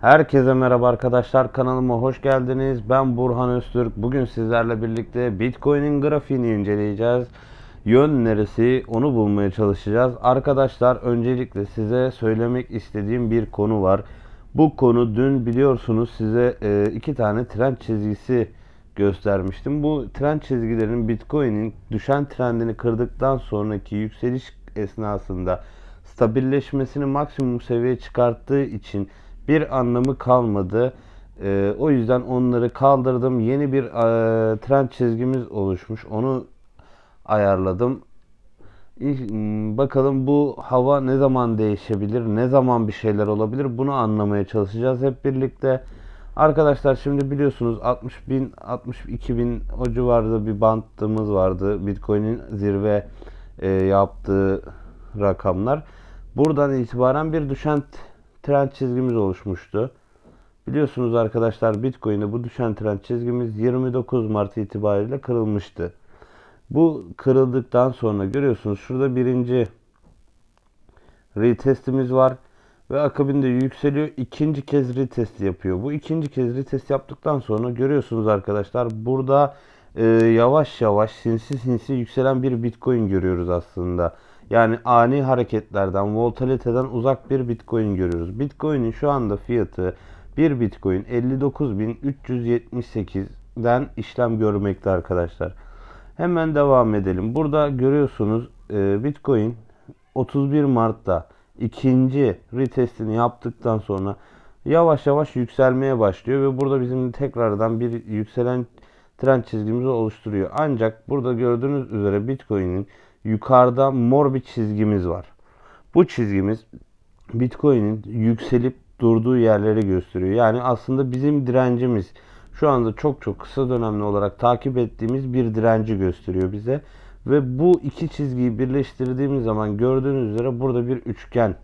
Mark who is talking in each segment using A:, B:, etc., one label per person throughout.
A: Herkese merhaba arkadaşlar kanalıma hoş geldiniz. Ben Burhan Öztürk. Bugün sizlerle birlikte Bitcoin'in grafiğini inceleyeceğiz. Yön neresi onu bulmaya çalışacağız. Arkadaşlar öncelikle size söylemek istediğim bir konu var. Bu konu dün biliyorsunuz size e, iki tane trend çizgisi göstermiştim. Bu trend çizgilerin Bitcoin'in düşen trendini kırdıktan sonraki yükseliş esnasında stabilleşmesini maksimum seviyeye çıkarttığı için bir anlamı kalmadı. Ee, o yüzden onları kaldırdım. Yeni bir e, trend çizgimiz oluşmuş. Onu ayarladım. İ- m, Bakalım bu hava ne zaman değişebilir, ne zaman bir şeyler olabilir bunu anlamaya çalışacağız hep birlikte. Arkadaşlar şimdi biliyorsunuz 60 bin, 62 bin o civarda bir bantımız vardı. Bitcoin'in zirve e, yaptığı rakamlar. Buradan itibaren bir düşen trend çizgimiz oluşmuştu. Biliyorsunuz arkadaşlar Bitcoin'de bu düşen trend çizgimiz 29 Mart itibariyle kırılmıştı. Bu kırıldıktan sonra görüyorsunuz şurada birinci retestimiz var ve akabinde yükseliyor. ikinci kez retest yapıyor. Bu ikinci kez retest yaptıktan sonra görüyorsunuz arkadaşlar burada e, yavaş yavaş sinsi sinsi yükselen bir Bitcoin görüyoruz aslında. Yani ani hareketlerden, volatiliteden uzak bir Bitcoin görüyoruz. Bitcoin'in şu anda fiyatı bir Bitcoin 59.378'den işlem görmekte arkadaşlar. Hemen devam edelim. Burada görüyorsunuz e, Bitcoin 31 Mart'ta ikinci retestini yaptıktan sonra yavaş yavaş yükselmeye başlıyor ve burada bizim tekrardan bir yükselen trend çizgimizi oluşturuyor. Ancak burada gördüğünüz üzere Bitcoin'in yukarıda mor bir çizgimiz var. Bu çizgimiz Bitcoin'in yükselip durduğu yerleri gösteriyor. Yani aslında bizim direncimiz şu anda çok çok kısa dönemli olarak takip ettiğimiz bir direnci gösteriyor bize. Ve bu iki çizgiyi birleştirdiğimiz zaman gördüğünüz üzere burada bir üçgen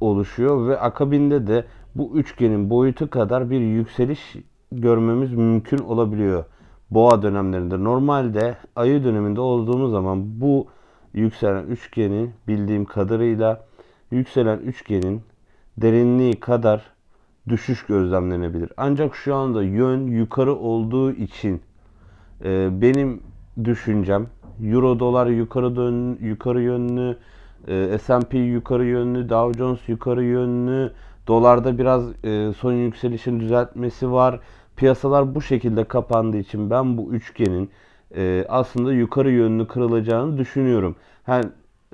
A: oluşuyor ve akabinde de bu üçgenin boyutu kadar bir yükseliş görmemiz mümkün olabiliyor boğa dönemlerinde. Normalde ayı döneminde olduğumuz zaman bu yükselen üçgenin bildiğim kadarıyla yükselen üçgenin derinliği kadar düşüş gözlemlenebilir. Ancak şu anda yön yukarı olduğu için e, benim düşüncem Euro dolar yukarı dön yukarı yönlü, e, S&P yukarı yönlü, Dow Jones yukarı yönlü, dolarda biraz e, son yükselişin düzeltmesi var. Piyasalar bu şekilde kapandığı için ben bu üçgenin e, aslında yukarı yönlü kırılacağını düşünüyorum. Yani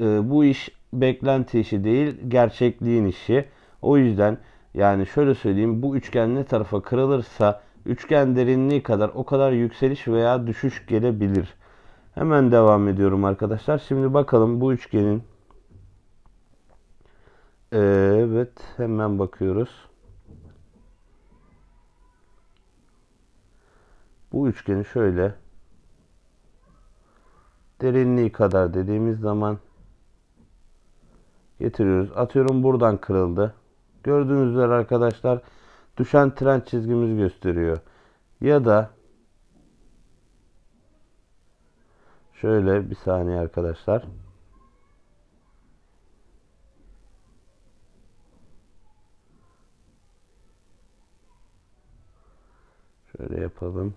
A: e, bu iş beklenti işi değil, gerçekliğin işi. O yüzden yani şöyle söyleyeyim bu üçgen ne tarafa kırılırsa üçgen derinliği kadar o kadar yükseliş veya düşüş gelebilir. Hemen devam ediyorum arkadaşlar. Şimdi bakalım bu üçgenin Evet hemen bakıyoruz. Bu üçgeni şöyle derinliği kadar dediğimiz zaman getiriyoruz. Atıyorum buradan kırıldı. Gördüğünüz üzere arkadaşlar düşen trend çizgimizi gösteriyor. Ya da şöyle bir saniye arkadaşlar. Şöyle yapalım.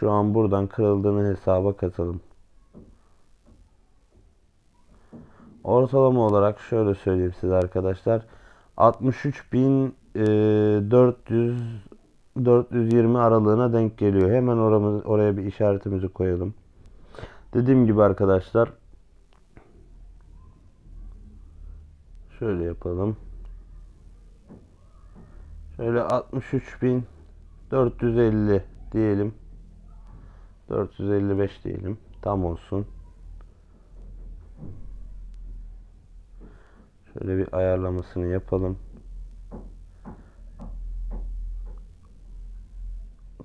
A: Şu an buradan kırıldığını hesaba katalım. Ortalama olarak şöyle söyleyeyim size arkadaşlar. 63.400 420 aralığına denk geliyor. Hemen oraya bir işaretimizi koyalım. Dediğim gibi arkadaşlar şöyle yapalım. Şöyle 63.450 diyelim. 455 diyelim. Tam olsun. Şöyle bir ayarlamasını yapalım.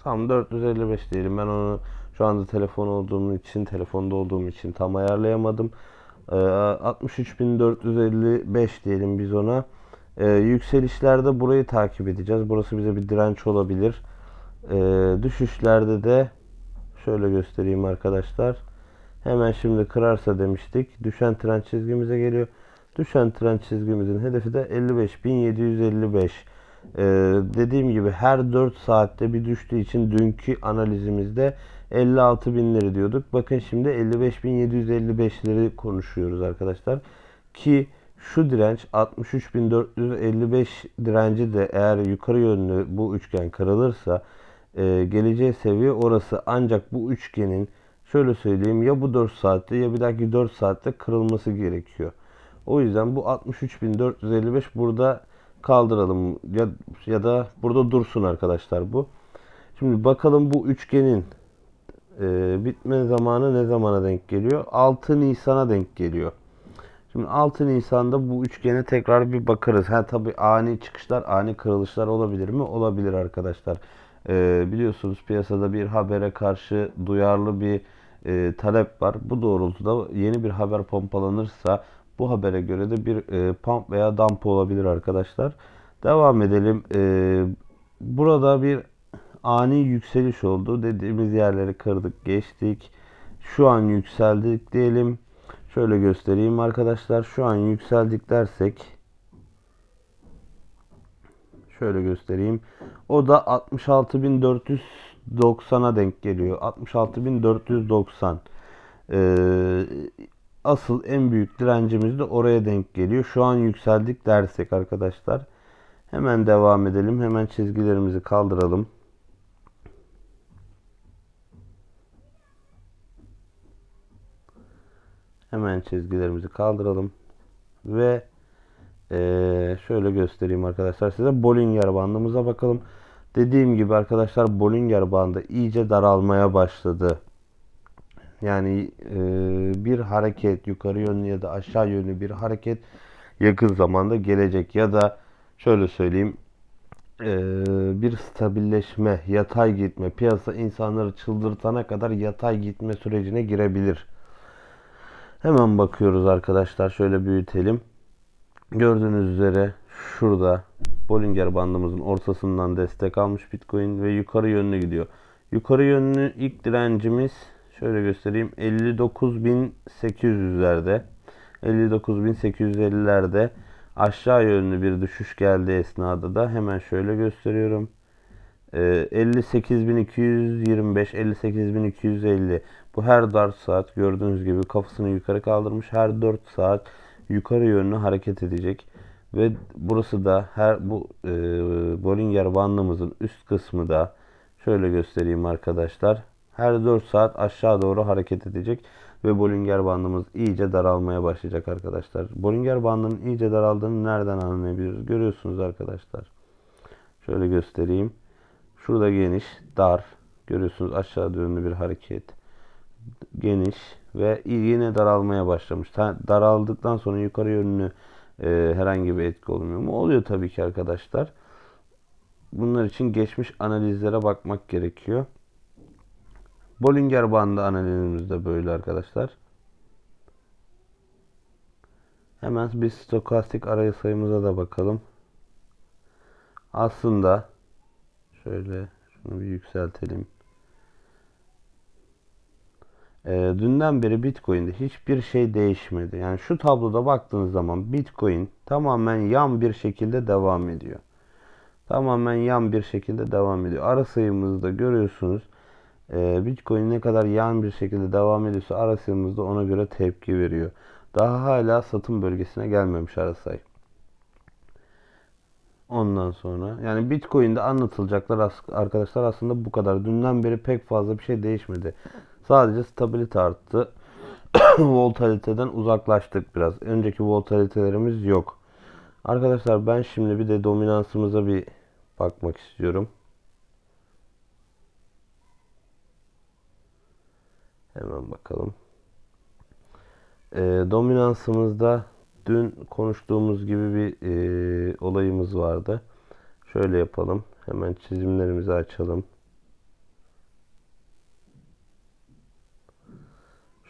A: Tam 455 diyelim. Ben onu şu anda telefon olduğum için, telefonda olduğum için tam ayarlayamadım. Ee, 63.455 diyelim biz ona. Ee, yükselişlerde burayı takip edeceğiz. Burası bize bir direnç olabilir. Ee, düşüşlerde de Şöyle göstereyim arkadaşlar. Hemen şimdi kırarsa demiştik. Düşen trend çizgimize geliyor. Düşen trend çizgimizin hedefi de 55.755. Ee, dediğim gibi her 4 saatte bir düştüğü için dünkü analizimizde 56 binleri diyorduk. Bakın şimdi 55.755'leri konuşuyoruz arkadaşlar. Ki şu direnç 63.455 direnci de eğer yukarı yönlü bu üçgen kırılırsa e, geleceği seviye orası. Ancak bu üçgenin şöyle söyleyeyim ya bu 4 saatte ya bir dahaki 4 saatte kırılması gerekiyor. O yüzden bu 63.455 burada kaldıralım ya, ya da burada dursun arkadaşlar bu. Şimdi bakalım bu üçgenin e, bitme zamanı ne zamana denk geliyor? 6 Nisan'a denk geliyor. Şimdi 6 Nisan'da bu üçgene tekrar bir bakarız. Ha tabi ani çıkışlar, ani kırılışlar olabilir mi? Olabilir arkadaşlar. E, biliyorsunuz piyasada bir habere karşı duyarlı bir e, talep var. Bu doğrultuda yeni bir haber pompalanırsa bu habere göre de bir e, pump veya dump olabilir arkadaşlar. Devam edelim. E, burada bir ani yükseliş oldu. Dediğimiz yerleri kırdık, geçtik. Şu an yükseldik diyelim. Şöyle göstereyim arkadaşlar. Şu an yükseldik dersek şöyle göstereyim. O da 66.490'a denk geliyor. 66.490. Ee, asıl en büyük direncimiz de oraya denk geliyor. Şu an yükseldik dersek arkadaşlar. Hemen devam edelim. Hemen çizgilerimizi kaldıralım. Hemen çizgilerimizi kaldıralım. Ve ee, şöyle göstereyim arkadaşlar size. Bollinger bandımıza bakalım. Dediğim gibi arkadaşlar Bollinger bandı iyice daralmaya başladı. Yani e, bir hareket yukarı yönlü ya da aşağı yönlü bir hareket yakın zamanda gelecek. Ya da şöyle söyleyeyim e, bir stabilleşme, yatay gitme, piyasa insanları çıldırtana kadar yatay gitme sürecine girebilir. Hemen bakıyoruz arkadaşlar. Şöyle büyütelim. Gördüğünüz üzere şurada Bollinger bandımızın ortasından destek almış Bitcoin ve yukarı yönlü gidiyor. Yukarı yönlü ilk direncimiz şöyle göstereyim 59.800'lerde 59.850'lerde aşağı yönlü bir düşüş geldi esnada da hemen şöyle gösteriyorum. 58.225 58.250 bu her 4 saat gördüğünüz gibi kafasını yukarı kaldırmış her 4 saat yukarı yönlü hareket edecek ve burası da her bu e, Bollinger bandımızın üst kısmı da şöyle göstereyim arkadaşlar her 4 saat aşağı doğru hareket edecek ve Bollinger bandımız iyice daralmaya başlayacak arkadaşlar. Bollinger bandının iyice daraldığını nereden anlayabiliriz? Görüyorsunuz arkadaşlar. Şöyle göstereyim. Şurada geniş, dar. Görüyorsunuz aşağı yönlü bir hareket. Geniş ve yine daralmaya başlamış. Daraldıktan sonra yukarı yönlü e, herhangi bir etki olmuyor mu? Oluyor tabii ki arkadaşlar. Bunlar için geçmiş analizlere bakmak gerekiyor. Bollinger bandı analizimiz de böyle arkadaşlar. Hemen bir stokastik arayı sayımıza da bakalım. Aslında şöyle şunu bir yükseltelim. E, dünden beri Bitcoin'de hiçbir şey değişmedi. Yani şu tabloda baktığınız zaman Bitcoin tamamen yan bir şekilde devam ediyor. Tamamen yan bir şekilde devam ediyor. Ara sayımızda görüyorsunuz. E, Bitcoin ne kadar yan bir şekilde devam ediyorsa ara sayımızda ona göre tepki veriyor. Daha hala satım bölgesine gelmemiş ara sayı. Ondan sonra yani Bitcoin'de anlatılacaklar arkadaşlar aslında bu kadar. Dünden beri pek fazla bir şey değişmedi. Sadece stabilite arttı. Voltaliteden uzaklaştık biraz. Önceki voltalitelerimiz yok. Arkadaşlar ben şimdi bir de dominansımıza bir bakmak istiyorum. Hemen bakalım. E, dominansımızda dün konuştuğumuz gibi bir e, olayımız vardı. Şöyle yapalım. Hemen çizimlerimizi açalım.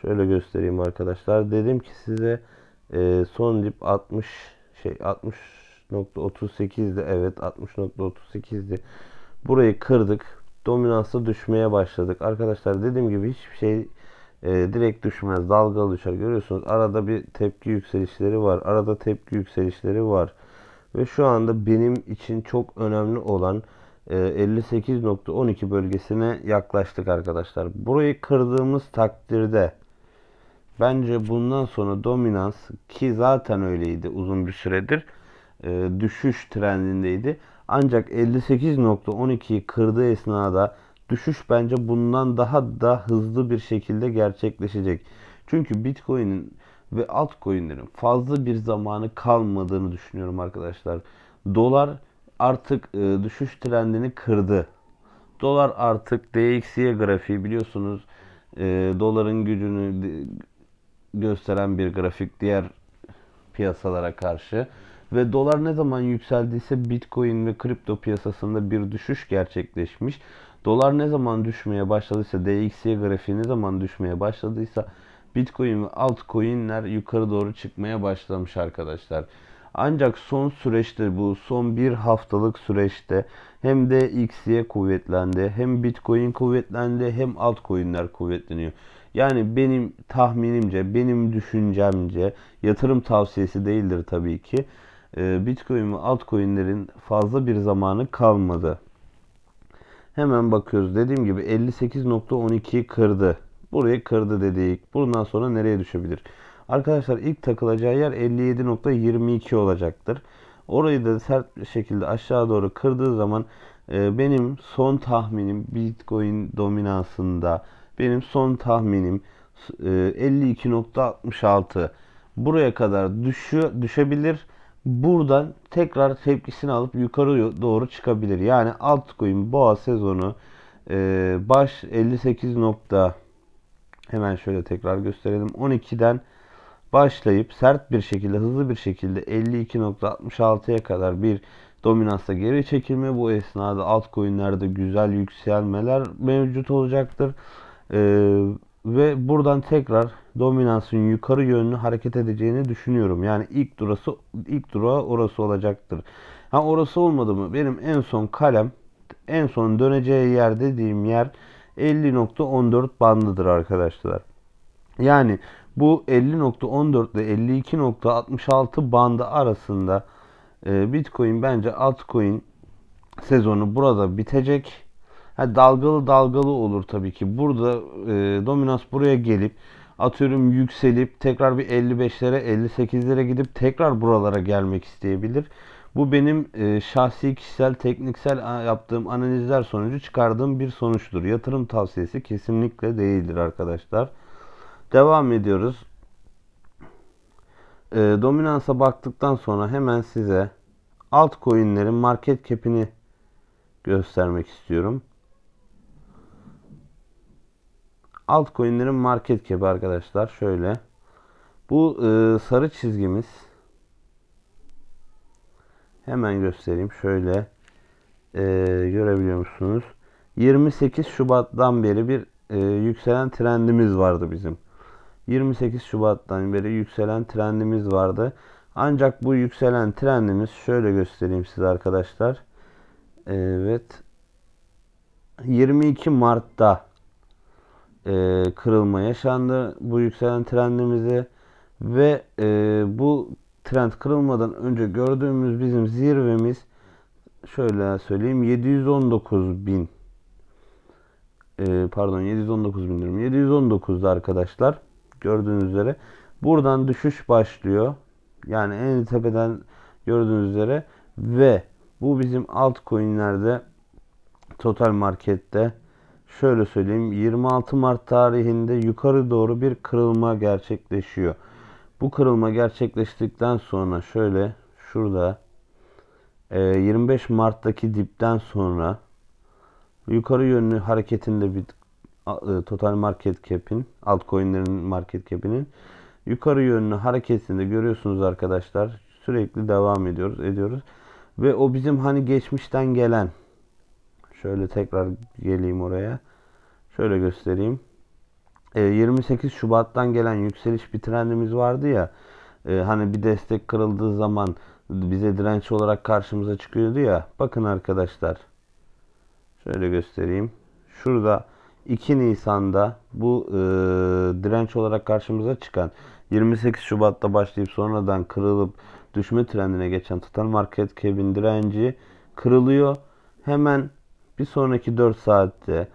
A: Şöyle göstereyim arkadaşlar. Dedim ki size e, son dip 60 şey 60.38'di. Evet 60.38'di. Burayı kırdık. dominansta düşmeye başladık. Arkadaşlar dediğim gibi hiçbir şey e, direkt düşmez. Dalgalı düşer. Görüyorsunuz arada bir tepki yükselişleri var. Arada tepki yükselişleri var. Ve şu anda benim için çok önemli olan e, 58.12 bölgesine yaklaştık arkadaşlar. Burayı kırdığımız takdirde bence bundan sonra dominans ki zaten öyleydi uzun bir süredir e, düşüş trendindeydi. Ancak 58.12'yi kırdığı esnada düşüş bence bundan daha da hızlı bir şekilde gerçekleşecek. Çünkü Bitcoin'in ve altcoin'lerin fazla bir zamanı kalmadığını düşünüyorum arkadaşlar. Dolar artık e, düşüş trendini kırdı. Dolar artık DXY grafiği biliyorsunuz e, doların gücünü gösteren bir grafik diğer piyasalara karşı. Ve dolar ne zaman yükseldiyse Bitcoin ve kripto piyasasında bir düşüş gerçekleşmiş. Dolar ne zaman düşmeye başladıysa, DXY grafiği ne zaman düşmeye başladıysa Bitcoin ve altcoin'ler yukarı doğru çıkmaya başlamış arkadaşlar. Ancak son süreçte bu son bir haftalık süreçte hem de XY kuvvetlendi, hem Bitcoin kuvvetlendi, hem altcoin'ler kuvvetleniyor. Yani benim tahminimce, benim düşüncemce yatırım tavsiyesi değildir tabii ki. Ee, Bitcoin ve altcoin'lerin fazla bir zamanı kalmadı. Hemen bakıyoruz. Dediğim gibi 58.12'yi kırdı. Burayı kırdı dedik. Bundan sonra nereye düşebilir? Arkadaşlar ilk takılacağı yer 57.22 olacaktır. Orayı da sert bir şekilde aşağı doğru kırdığı zaman e, benim son tahminim Bitcoin dominansında benim son tahminim e, 52.66 buraya kadar düşüyor, düşebilir. Buradan tekrar tepkisini alıp yukarı doğru çıkabilir. Yani altcoin boğa sezonu e, baş 58 nokta hemen şöyle tekrar gösterelim. 12'den başlayıp sert bir şekilde hızlı bir şekilde 52.66'ya kadar bir dominansa geri çekilme bu esnada altcoin'lerde güzel yükselmeler mevcut olacaktır. Ee, ve buradan tekrar dominansın yukarı yönlü hareket edeceğini düşünüyorum. Yani ilk durası ilk durağı orası olacaktır. Ha orası olmadı mı? Benim en son kalem en son döneceği yer dediğim yer 50.14 bandıdır arkadaşlar. Yani bu 50.14 ile 52.66 bandı arasında e, Bitcoin bence altcoin sezonu burada bitecek. Ha, dalgalı dalgalı olur tabii ki. Burada e, dominans buraya gelip atıyorum yükselip tekrar bir 55'lere 58'lere gidip tekrar buralara gelmek isteyebilir. Bu benim e, şahsi kişisel tekniksel yaptığım analizler sonucu çıkardığım bir sonuçtur. Yatırım tavsiyesi kesinlikle değildir arkadaşlar. Devam ediyoruz. E, dominansa baktıktan sonra hemen size altcoin'lerin market cap'ini göstermek istiyorum. Altcoin'lerin market cap'i arkadaşlar şöyle. Bu e, sarı çizgimiz hemen göstereyim. Şöyle e, görebiliyor musunuz? 28 Şubat'tan beri bir e, yükselen trendimiz vardı bizim. 28 Şubat'tan beri yükselen trendimiz vardı. Ancak bu yükselen trendimiz şöyle göstereyim size arkadaşlar. Evet. 22 Mart'ta e, kırılma yaşandı bu yükselen trendimizi ve e, bu trend kırılmadan önce gördüğümüz bizim zirvemiz şöyle söyleyeyim 719 bin e, pardon 719 bin diyorum 719'da arkadaşlar gördüğünüz üzere. Buradan düşüş başlıyor. Yani en tepeden gördüğünüz üzere. Ve bu bizim altcoin'lerde total markette şöyle söyleyeyim 26 Mart tarihinde yukarı doğru bir kırılma gerçekleşiyor. Bu kırılma gerçekleştikten sonra şöyle şurada e, 25 Mart'taki dipten sonra yukarı yönlü hareketinde bir e, total market cap'in altcoin'lerin market cap'inin yukarı yönlü hareketinde görüyorsunuz arkadaşlar. Sürekli devam ediyoruz, ediyoruz. Ve o bizim hani geçmişten gelen şöyle tekrar geleyim oraya. Şöyle göstereyim. E, 28 Şubat'tan gelen yükseliş bir trendimiz vardı ya. e, hani bir destek kırıldığı zaman bize direnç olarak karşımıza çıkıyordu ya. Bakın arkadaşlar. Şöyle göstereyim. Şurada 2 Nisan'da bu e, direnç olarak karşımıza çıkan 28 Şubat'ta başlayıp sonradan kırılıp düşme trendine geçen total market cap'in direnci kırılıyor. Hemen bir sonraki 4 saatte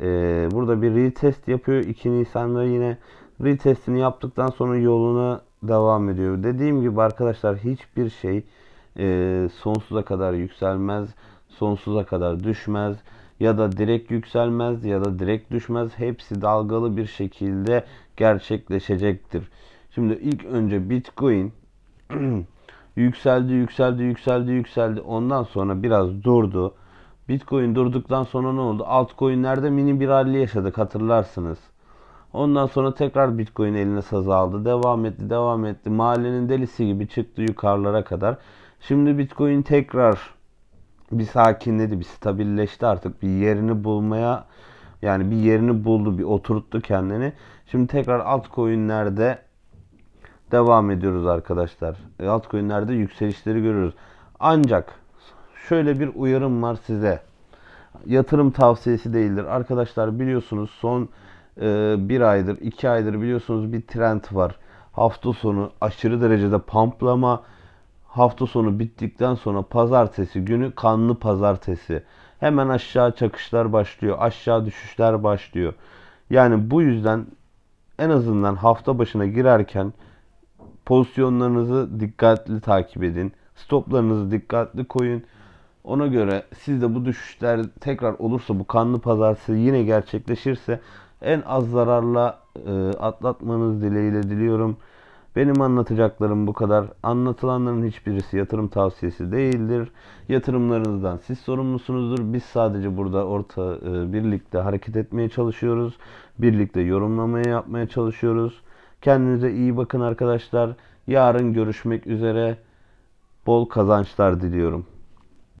A: e, burada bir retest yapıyor. 2 Nisan'da yine retestini yaptıktan sonra yoluna devam ediyor. Dediğim gibi arkadaşlar hiçbir şey e, sonsuza kadar yükselmez, sonsuza kadar düşmez ya da direkt yükselmez ya da direkt düşmez. Hepsi dalgalı bir şekilde gerçekleşecektir. Şimdi ilk önce Bitcoin yükseldi, yükseldi, yükseldi, yükseldi. Ondan sonra biraz durdu. Bitcoin durduktan sonra ne oldu? Altcoin'lerde mini bir rally yaşadık hatırlarsınız. Ondan sonra tekrar Bitcoin eline saz aldı. Devam etti, devam etti. Mahallenin delisi gibi çıktı yukarılara kadar. Şimdi Bitcoin tekrar bir sakinledi, bir stabilleşti artık. Bir yerini bulmaya yani bir yerini buldu, bir oturttu kendini. Şimdi tekrar altcoin'lerde devam ediyoruz arkadaşlar. E, Altcoin'lerde yükselişleri görüyoruz. Ancak şöyle bir uyarım var size. Yatırım tavsiyesi değildir. Arkadaşlar biliyorsunuz son e, bir aydır, iki aydır biliyorsunuz bir trend var. Hafta sonu aşırı derecede pamplama. Hafta sonu bittikten sonra pazartesi günü kanlı pazartesi. Hemen aşağı çakışlar başlıyor. Aşağı düşüşler başlıyor. Yani bu yüzden en azından hafta başına girerken pozisyonlarınızı dikkatli takip edin. Stoplarınızı dikkatli koyun. Ona göre siz de bu düşüşler tekrar olursa bu kanlı pazartesi yine gerçekleşirse en az zararla e, atlatmanız dileğiyle diliyorum. Benim anlatacaklarım bu kadar. Anlatılanların hiçbirisi yatırım tavsiyesi değildir. Yatırımlarınızdan siz sorumlusunuzdur. Biz sadece burada orta e, birlikte hareket etmeye çalışıyoruz. Birlikte yorumlamaya yapmaya çalışıyoruz. Kendinize iyi bakın arkadaşlar. Yarın görüşmek üzere. Bol kazançlar diliyorum.